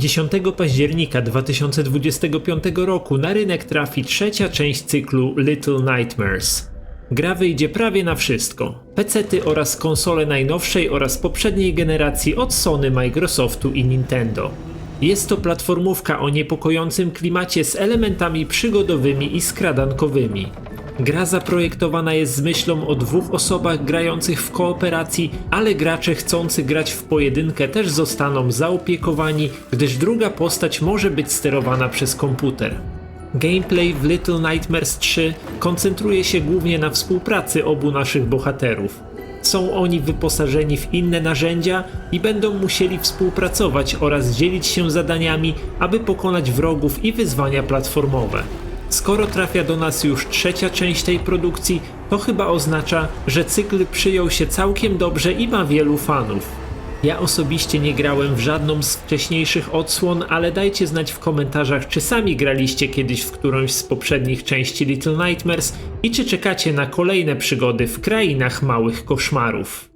10 października 2025 roku na rynek trafi trzecia część cyklu Little Nightmares. Gra wyjdzie prawie na wszystko. PC-ty oraz konsole najnowszej oraz poprzedniej generacji od Sony, Microsoftu i Nintendo. Jest to platformówka o niepokojącym klimacie z elementami przygodowymi i skradankowymi. Gra zaprojektowana jest z myślą o dwóch osobach grających w kooperacji, ale gracze chcący grać w pojedynkę też zostaną zaopiekowani, gdyż druga postać może być sterowana przez komputer. Gameplay w Little Nightmares 3 koncentruje się głównie na współpracy obu naszych bohaterów. Są oni wyposażeni w inne narzędzia i będą musieli współpracować oraz dzielić się zadaniami, aby pokonać wrogów i wyzwania platformowe. Skoro trafia do nas już trzecia część tej produkcji, to chyba oznacza, że cykl przyjął się całkiem dobrze i ma wielu fanów. Ja osobiście nie grałem w żadną z wcześniejszych odsłon, ale dajcie znać w komentarzach, czy sami graliście kiedyś w którąś z poprzednich części Little Nightmares i czy czekacie na kolejne przygody w krainach małych koszmarów.